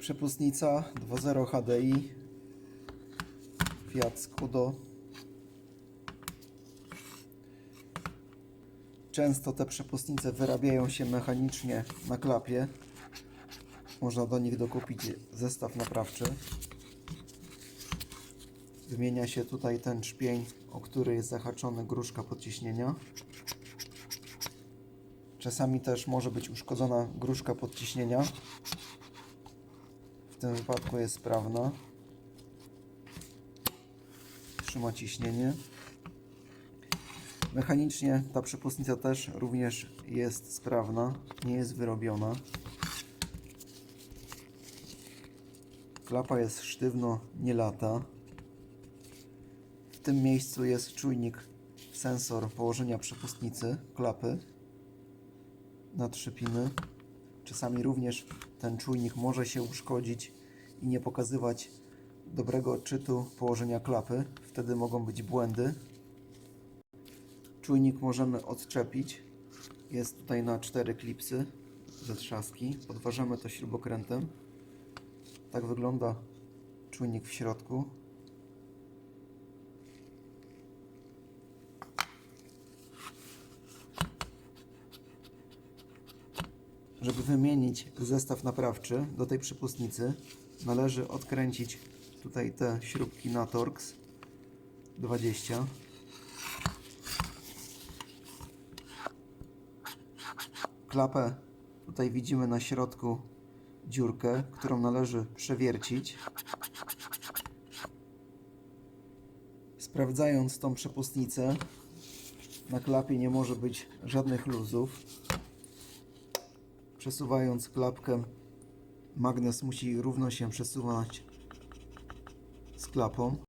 Przepustnica 2.0 HDI Fiat Scudo Często te przepustnice wyrabiają się mechanicznie na klapie. Można do nich dokupić zestaw naprawczy. Wymienia się tutaj ten czpień, o który jest zahaczony gruszka podciśnienia. Czasami też może być uszkodzona gruszka podciśnienia. Tym wypadku jest sprawna. Trzyma ciśnienie. Mechanicznie ta przepustnica też również jest sprawna, nie jest wyrobiona. Klapa jest sztywno, nie lata. W tym miejscu jest czujnik, sensor położenia przepustnicy, klapy na trzy piny. Czasami również ten czujnik może się uszkodzić i nie pokazywać dobrego odczytu położenia klapy. Wtedy mogą być błędy. Czujnik możemy odczepić. Jest tutaj na cztery klipsy ze trzaski. Podważamy to śrubokrętem. Tak wygląda czujnik w środku. Żeby wymienić zestaw naprawczy do tej przypustnicy, należy odkręcić tutaj te śrubki na Torx 20. Klapę tutaj widzimy na środku dziurkę, którą należy przewiercić. Sprawdzając tą przepustnicę, na klapie nie może być żadnych luzów. Przesuwając klapkę, magnes musi równo się przesuwać z klapą.